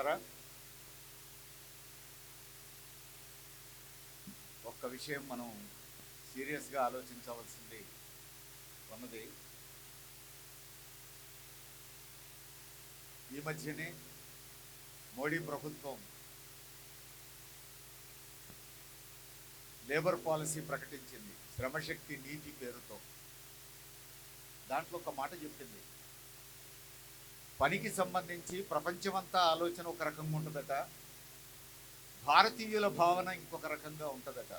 మిత్రులారా ఒక్క విషయం మనం సీరియస్గా ఆలోచించవలసింది ఉన్నది. ఈ మధ్యనే మోడీ ప్రభుత్వం లేబర్ పాలసీ ప్రకటించింది. శ్రమశక్తి నీతి పేరుతో. దాంట్లో ఒక మాట చెప్పింది. పనికి సంబంధించి ప్రపంచమంతా ఆలోచన ఒక రకంగా ఉంటుందట. భారతీయుల భావన ఇంకొక రకంగా ఉంటుందట.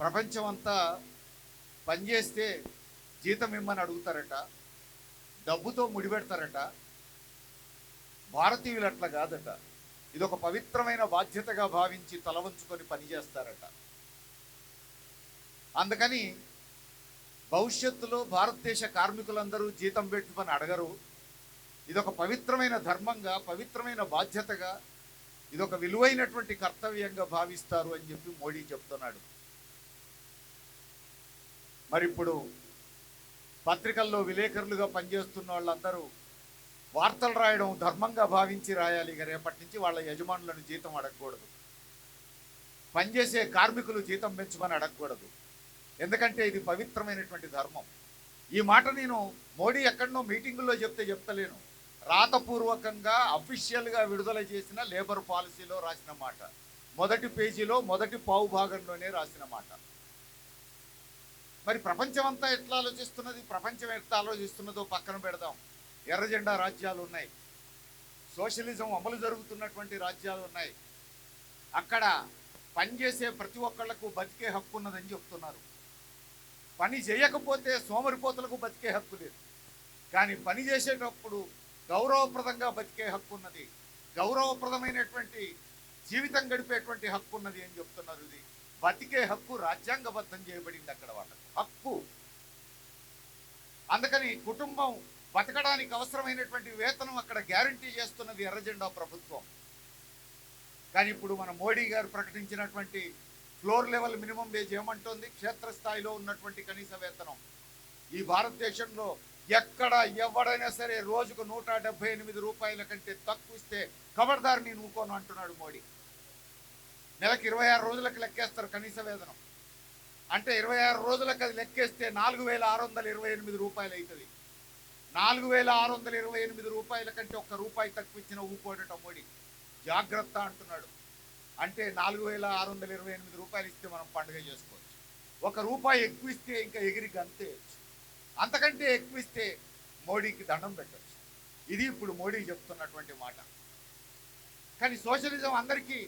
ప్రపంచమంతా పనిచేస్తే జీతం ఇమ్మని అడుగుతారట. డబ్బుతో ముడిపెడతారట. భారతీయులు అట్లా కాదట. ఇది ఒక పవిత్రమైన బాధ్యతగా భావించి తలవంచుకొని పనిచేస్తారట అందుకని భవిష్యత్తులో భారతదేశ కార్మికులందరూ జీతం పెట్టుమని అడగరు. ఇదొక పవిత్రమైన ధర్మంగా పవిత్రమైన బాధ్యతగా ఇదొక విలువైనటువంటి కర్తవ్యంగా భావిస్తారు అని చెప్పి మోడీ చెప్తున్నాడు. మరి ఇప్పుడు పత్రికల్లో విలేకరులుగా పనిచేస్తున్న వాళ్ళందరూ వార్తలు రాయడం ధర్మంగా భావించి రాయాలి ఇక రేపటి నుంచి వాళ్ళ యజమానులను జీతం అడగకూడదు. పనిచేసే కార్మికులు జీతం పెంచమని అడగకూడదు. ఎందుకంటే ఇది పవిత్రమైనటువంటి ధర్మం. ఈ మాట నేను మోడీ ఎక్కడనో మీటింగుల్లో చెప్తే చెప్తలేను. రాతపూర్వకంగా అఫీషియల్గా విడుదల చేసిన లేబర్ పాలసీలో రాసిన మాట. మొదటి పేజీలో మొదటి పావు భాగంలోనే రాసిన మాట. మరి ప్రపంచం అంతా ఎట్లా ఆలోచిస్తున్నది? ప్రపంచం ఎట్లా ఆలోచిస్తున్నదో పక్కన పెడదాం. ఎర్రజెండా రాజ్యాలు ఉన్నాయి. సోషలిజం అమలు జరుగుతున్నటువంటి రాజ్యాలు ఉన్నాయి. అక్కడ పనిచేసే ప్రతి ఒక్కళ్ళకు బతికే హక్కు ఉన్నదని చెప్తున్నారు. పని చేయకపోతే సోమరిపోతలకు బతికే హక్కు లేదు. కానీ పని చేసేటప్పుడు గౌరవప్రదంగా బతికే హక్కు ఉన్నది. గౌరవప్రదమైనటువంటి జీవితం గడిపేటువంటి హక్కు ఉన్నది అని చెప్తున్నారు ఇది. బతికే హక్కు రాజ్యాంగబద్ధం చేయబడింది అక్కడ వాళ్ళకి. హక్కు. అందుకని కుటుంబం బతకడానికి అవసరమైనటువంటి వేతనం అక్కడ గ్యారంటీ చేస్తున్నది ఎర్రజెండా ప్రభుత్వం. కానీ ఇప్పుడు మన మోడీ గారు ప్రకటించినటువంటి ఫ్లోర్ లెవెల్ మినిమం వేజ్ ఏమంటుంది? క్షేత్రస్థాయిలో ఉన్నటువంటి కనీస వేతనం. ఈ భారతదేశంలో ఎక్కడ ఎవడైనా సరే రోజుకు నూట డెబ్బై ఎనిమిది రూపాయల కంటే తక్కువ ఇస్తే ఖబర్దార్ నేను ఊకోను అంటున్నాడు మోడీ. నెలకు ఇరవై ఆరు రోజులకు లెక్కేస్తారు కనీస వేతనం. అంటే ఇరవై ఆరు రోజులకు అది లెక్కేస్తే నాలుగు వేల ఆరు వందల ఇరవై ఎనిమిది రూపాయలు అవుతుంది నాలుగు వేల ఆరు వందల ఇరవై ఎనిమిది రూపాయల కంటే ఒక్క రూపాయి తక్కువ ఇచ్చిన ఊపోడట మోడీ. జాగ్రత్త అంటున్నాడు. అంటే నాలుగు వేల ఆరు వందల ఇరవై ఎనిమిది రూపాయలు ఇస్తే మనం పండుగ చేసుకోవచ్చు. ఒక రూపాయి ఎక్కువ ఇస్తే ఇంకా ఎగిరి గంతేయచ్చు. అంతకంటే ఎక్కువ ఇస్తే మోడీకి దండం పెట్టచ్చు. ఇది ఇప్పుడు మోడీ చెప్తున్నటువంటి మాట. కానీ సోషలిజం అందరికీ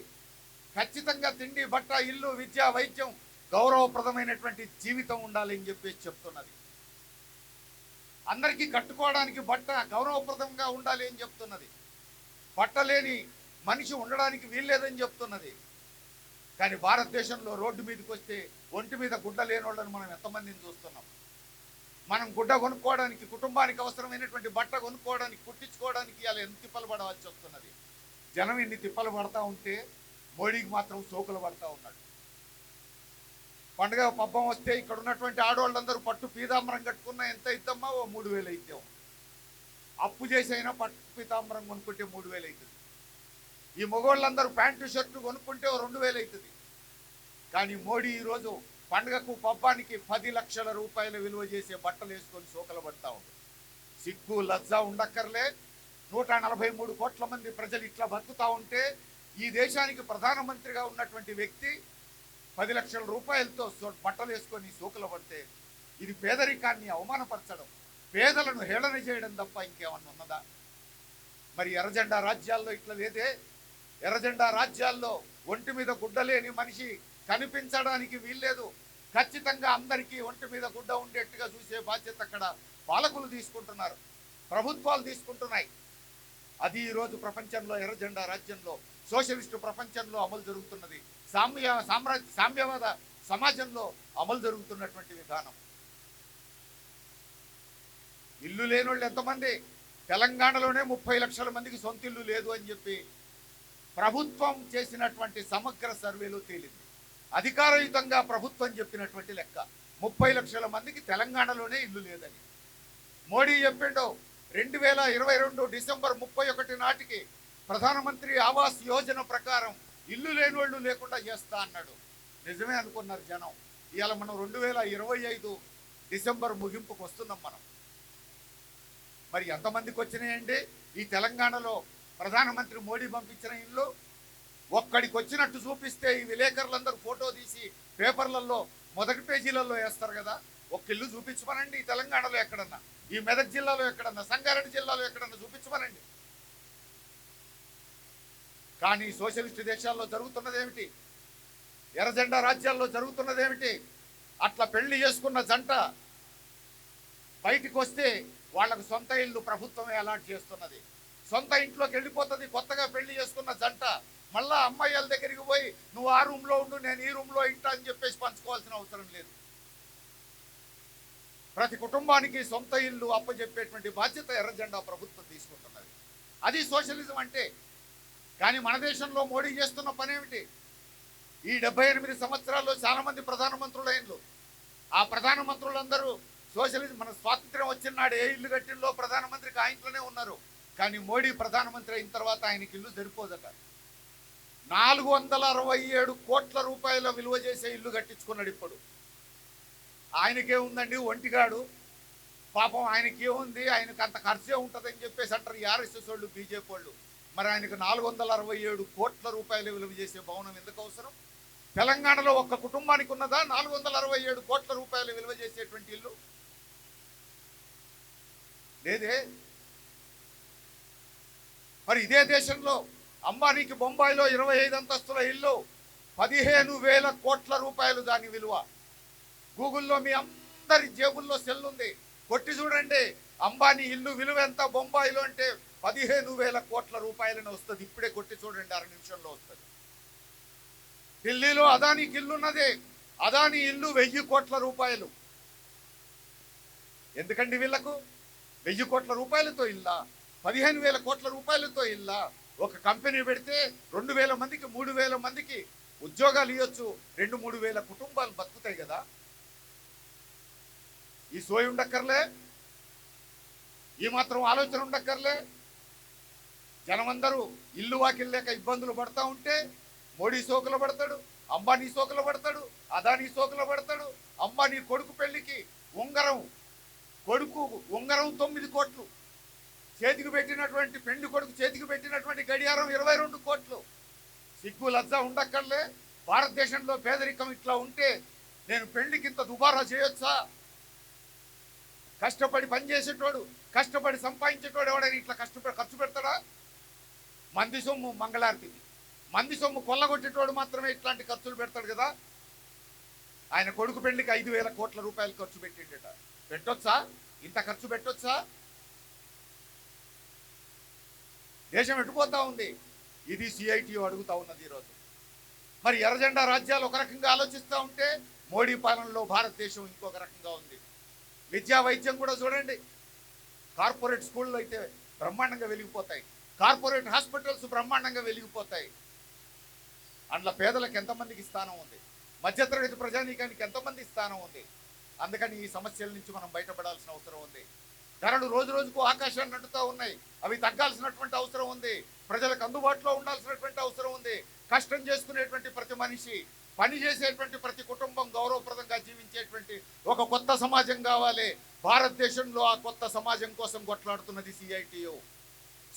ఖచ్చితంగా తిండి బట్ట ఇల్లు విద్య వైద్యం గౌరవప్రదమైనటువంటి జీవితం ఉండాలి అని చెప్పేసి చెప్తున్నది. అందరికీ కట్టుకోవడానికి బట్ట గౌరవప్రదంగా ఉండాలి అని చెప్తున్నది. బట్టలేని మనిషి ఉండడానికి వీల్లేదని చెప్తున్నది. కానీ భారతదేశంలో రోడ్డు మీదకి వస్తే ఒంటి మీద గుడ్డ లేని వాళ్ళని మనం ఎంతమందిని చూస్తున్నాం? మనం గుడ్డ కొనుక్కోవడానికి కుటుంబానికి అవసరమైనటువంటి బట్ట కొనుక్కోవడానికి కుట్టించుకోవడానికి అలా ఎంత తిప్పలు పడవలసి వస్తున్నది? జనం ఎన్ని తిప్పలు పడతా ఉంటే మోడీకి మాత్రం సోకులు పడతా ఉన్నాడు. పండుగ పబ్బం వస్తే ఇక్కడ ఉన్నటువంటి ఆడవాళ్ళందరూ పట్టు పీతాంబరం కట్టుకున్నా ఎంత ఇద్దామా ఓ మూడు వేలు ఇద్దాం అప్పు చేసి అయినా పట్టు పీతాంబరం కొనుక్కుంటే మూడు వేలు అవుతుంది ఈ మగవాళ్ళందరూ ప్యాంటు షర్టు కొనుక్కుంటే రెండు వేలు అవుతుంది. కానీ మోడీ ఈరోజు పండగకు పబ్బానికి పది లక్షల రూపాయల విలువ చేసే బట్టలు వేసుకొని సోకలు పడతా ఉంది. సిగ్గు లజ్జ ఉండక్కర్లే. నూట నలభై మూడు కోట్ల మంది ప్రజలు ఇట్లా బతుకుతా ఉంటే ఈ దేశానికి ప్రధానమంత్రిగా ఉన్నటువంటి వ్యక్తి పది లక్షల రూపాయలతో బట్టలు వేసుకొని సోకలు పడితే ఇది పేదరికాన్ని అవమానపరచడం పేదలను హేళన చేయడం తప్ప ఇంకేమన్నా ఉన్నదా? మరి ఎర్రజెండా రాజ్యాల్లో ఇట్లా లేదే. ఎర్రజెండా రాజ్యాల్లో ఒంటి మీద గుడ్డలేని మనిషి కనిపించడానికి వీల్లేదు. ఖచ్చితంగా అందరికీ ఒంటి మీద గుడ్డ ఉండేట్టుగా చూసే బాధ్యత అక్కడ పాలకులు తీసుకుంటున్నారు. ప్రభుత్వాలు తీసుకుంటున్నాయి. అది ఈరోజు ప్రపంచంలో ఎర్రజెండా రాజ్యంలో సోషలిస్టు ప్రపంచంలో అమలు జరుగుతున్నది. సామ్య సామ్రాజ్య సామ్యవాద సమాజంలో అమలు జరుగుతున్నటువంటి విధానం. ఇల్లు లేని వాళ్ళు ఎంతమంది? తెలంగాణలోనే ముప్పై లక్షల మందికి సొంత ఇల్లు లేదు అని చెప్పి ప్రభుత్వం చేసినటువంటి సమగ్ర సర్వేలో తేలింది. అధికారయుతంగా ప్రభుత్వం చెప్పినటువంటి లెక్క ముప్పై లక్షల మందికి తెలంగాణలోనే ఇల్లు లేదని. మోడీ చెప్పిండో రెండు వేల ఇరవై రెండు డిసెంబర్ ముప్పై ఒకటి నాటికి ప్రధానమంత్రి ఆవాస్ యోజన ప్రకారం ఇల్లు లేని వాళ్ళు లేకుండా చేస్తా అన్నాడు. నిజమే అనుకున్నారు జనం. ఇవాళ మనం రెండు వేల ఇరవై ఐదు డిసెంబర్ ముగింపుకు వస్తున్నాం మనం. మరి ఎంతమందికి వచ్చినాయండి? ఈ తెలంగాణలో ప్రధానమంత్రి మోడీ పంపించిన ఇల్లు ఒక్కడికి వచ్చినట్టు చూపిస్తే ఈ విలేకరులందరూ ఫోటో తీసి పేపర్లలో మొదటి పేజీలలో వేస్తారు కదా. ఒక ఇల్లు చూపించమనండి ఈ తెలంగాణలో ఎక్కడన్నా. ఈ మెదక్ జిల్లాలో ఎక్కడన్నా సంగారెడ్డి జిల్లాలో ఎక్కడన్నా చూపించమనండి. కానీ సోషలిస్ట్ దేశాల్లో జరుగుతున్నది ఏమిటి ఎర్రజెండా రాజ్యాల్లో జరుగుతున్నదేమిటి? అట్లా పెళ్ళి చేసుకున్న జంట బయటికి వస్తే వాళ్ళకు సొంత ఇల్లు ప్రభుత్వమే అలాట్ చేస్తున్నది. సొంత ఇంట్లోకి వెళ్ళిపోతుంది కొత్తగా పెళ్ళి చేసుకున్న జంట. మళ్ళా అమ్మాయిల దగ్గరికి పోయి నువ్వు ఆ రూమ్లో ఉండు నేను ఈ రూమ్లో ఇంటా అని చెప్పేసి పంచుకోవాల్సిన అవసరం లేదు. ప్రతి కుటుంబానికి సొంత ఇల్లు అప్పచెప్పేటువంటి బాధ్యత ఎర్రజెండా ప్రభుత్వం తీసుకుంటున్నది. అది సోషలిజం అంటే. కానీ మన దేశంలో మోడీ చేస్తున్న పని ఏమిటి? ఈ డెబ్బై ఎనిమిది సంవత్సరాల్లో చాలామంది ప్రధానమంత్రులైనలు. ఆ ప్రధానమంత్రులందరూ సోషలిజం మన స్వాతంత్ర్యం వచ్చిన నాడు ఏ ఇల్లు కట్టిల్లో ప్రధానమంత్రికి ఆ ఇంట్లోనే ఉన్నారు. కానీ మోడీ ప్రధానమంత్రి అయిన తర్వాత ఆయనకి ఇల్లు సరిపోదట. నాలుగు వందల అరవై ఏడు కోట్ల రూపాయల విలువ చేసే ఇల్లు కట్టించుకున్నాడు ఇప్పుడు. ఆయనకే ఉందండి ఒంటిగాడు. పాపం ఆయనకి ఏముంది? ఆయనకు అంత ఖర్చే ఉంటుందని చెప్పేసి అంటారు ఆర్ఎస్ఎస్ వాళ్ళు బీజేపీ వాళ్ళు. మరి ఆయనకు నాలుగు వందల అరవై ఏడు కోట్ల రూపాయల విలువ చేసే భవనం ఎందుకు అవసరం? తెలంగాణలో ఒక్క కుటుంబానికి ఉన్నదా? నాలుగు వందల అరవై ఏడు కోట్ల రూపాయల విలువ చేసేటువంటి ఇల్లు? లేదే? మరి ఇదే దేశంలో అంబానీకి బొంబాయిలో ఇరవై ఐదు అంతస్తుల ఇల్లు పదిహేను వేల కోట్ల రూపాయలు దాని విలువ. గూగుల్లో మీ అందరి జేబుల్లో సెల్ ఉంది. కొట్టి చూడండి అంబానీ ఇల్లు విలువ ఎంత బొంబాయిలో అంటే పదిహేను వేల కోట్ల రూపాయలని వస్తుంది. ఇప్పుడే కొట్టి చూడండి అర నిమిషంలో వస్తుంది. ఢిల్లీలో అదానికి ఇల్లు ఉన్నదే అదాని ఇల్లు వెయ్యి కోట్ల రూపాయలు. ఎందుకండి వీళ్ళకు? వెయ్యి కోట్ల రూపాయలతో ఇల్లా? పదిహేను వేల కోట్ల రూపాయలతో ఇల్లా ఒక కంపెనీ పెడితే రెండు వేల మందికి మూడు వేల మందికి ఉద్యోగాలు ఇవ్వచ్చు రెండు మూడు వేల కుటుంబాలు బతుకుతాయి కదా. ఈ సోయి ఉండక్కర్లే. ఈ మాత్రం ఆలోచన ఉండక్కర్లే. జనమందరూ ఇల్లు వాకిల్ లేక ఇబ్బందులు పడతా ఉంటే మోడీ సోకులు పడతాడు అంబానీ సోకులు పడతాడు అదానీ సోకులు పడతాడు. అంబానీ కొడుకు పెళ్ళికి ఉంగరం కొడుకు ఉంగరం తొమ్మిది కోట్లు. చేతికి పెట్టినటువంటి పెండి కొడుకు చేతికి పెట్టినటువంటి గడియారం ఇరవై రెండు కోట్లు. సిగ్గు లజ్జ ఉండక్కర్లే. భారతదేశంలో పేదరికం ఇట్లా ఉంటే నేను పెళ్ళికి ఇంత దుబారా చేయొచ్చా? కష్టపడి పనిచేసేటోడు కష్టపడి సంపాదించేటోడు ఎవడైనా ఇట్లా కష్టపడి ఖర్చు పెడతాడా? మంది సొమ్ము మంగళారతికి మంది సొమ్ము కొల్లగొట్టేటోడు మాత్రమే ఇట్లాంటి ఖర్చులు పెడతాడు కదా? ఆయన కొడుకు పెళ్ళికి ఐదు వేల కోట్ల రూపాయలు ఖర్చు పెట్టిండట. పెట్టొచ్చా? ఇంత ఖర్చు పెట్టొచ్చా? దేశం ఎటుపోతా ఉంది? ఇది సిఐటి అడుగుతా ఉన్నది ఈరోజు. మరి ఎర్రజెండా రాజ్యాలు ఒక రకంగా ఆలోచిస్తూ ఉంటే మోడీ పాలనలో భారతదేశం ఇంకొక రకంగా ఉంది. విద్యా వైద్యం కూడా చూడండి. కార్పొరేట్ స్కూళ్ళు అయితే బ్రహ్మాండంగా వెలిగిపోతాయి. కార్పొరేట్ హాస్పిటల్స్ బ్రహ్మాండంగా వెలిగిపోతాయి. అందులో పేదలకు ఎంతమందికి స్థానం ఉంది? మధ్యతరగతి ప్రజానీకానికి ఎంతమంది స్థానం ఉంది? అందుకని ఈ సమస్యల నుంచి మనం బయటపడాల్సిన అవసరం ఉంది. ధరలు రోజు రోజుకు ఆకాశాన్ని అంటుతూ ఉన్నాయి. అవి తగ్గాల్సినటువంటి అవసరం ఉంది. ప్రజలకు అందుబాటులో ఉండాల్సినటువంటి అవసరం ఉంది. కష్టం చేసుకునేటువంటి ప్రతి మనిషి పని చేసేటువంటి ప్రతి కుటుంబం గౌరవప్రదంగా జీవించేటువంటి ఒక కొత్త సమాజం కావాలి. భారతదేశంలో ఆ కొత్త సమాజం కోసం కొట్లాడుతున్నది సిఐటియు.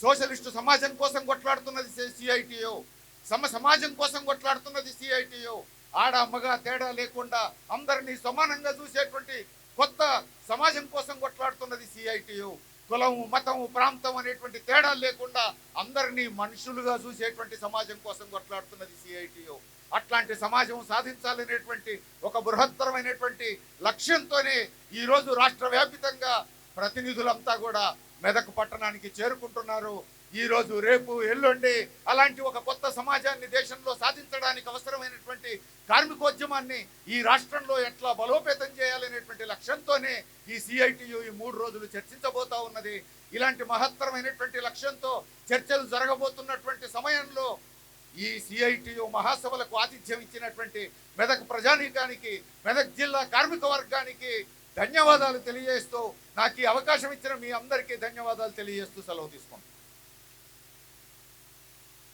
సోషలిస్టు సమాజం కోసం కొట్లాడుతున్నది సిఐటియు. సమ సమాజం కోసం కొట్లాడుతున్నది సిఐటియు. ఆడ మగ తేడా లేకుండా అందరినీ సమానంగా చూసేటువంటి కొత్త సమాజం కోసం కొట్లాడుతున్నది సిఐటియు. కులం మతం ప్రాంతం అనేటువంటి తేడా లేకుండా అందరినీ మనుషులుగా చూసేటువంటి సమాజం కోసం కొట్లాడుతున్నది సిఐటియు. అట్లాంటి సమాజం సాధించాలనేటువంటి ఒక బృహత్తరమైనటువంటి లక్ష్యంతోనే ఈరోజు రాష్ట్ర వ్యాపితంగా ప్రతినిధులంతా కూడా మెదక్ పట్టణానికి చేరుకుంటున్నారు. ఈ రోజు రేపు ఎల్లుండి అలాంటి ఒక కొత్త సమాజాన్ని దేశంలో సాధించడానికి అవసరమైనటువంటి కార్మికోద్యమాన్ని ఈ రాష్ట్రంలో ఎట్లా బలోపేతం చేయాలనేటువంటి లక్ష్యంతోనే ఈ సిఐటియు ఈ మూడు రోజులు చర్చించబోతా ఉన్నది. ఇలాంటి మహత్తరమైనటువంటి లక్ష్యంతో చర్చలు జరగబోతున్నటువంటి సమయంలో ఈ సిఐటియు మహాసభలకు ఆతిథ్యం ఇచ్చినటువంటి మెదక్ ప్రజానీకానికి మెదక్ జిల్లా కార్మిక వర్గానికి ధన్యవాదాలు తెలియజేస్తూ నాకు ఈ అవకాశం ఇచ్చిన మీ అందరికీ ధన్యవాదాలు తెలియజేస్తూ సెలవు తీసుకుంటాను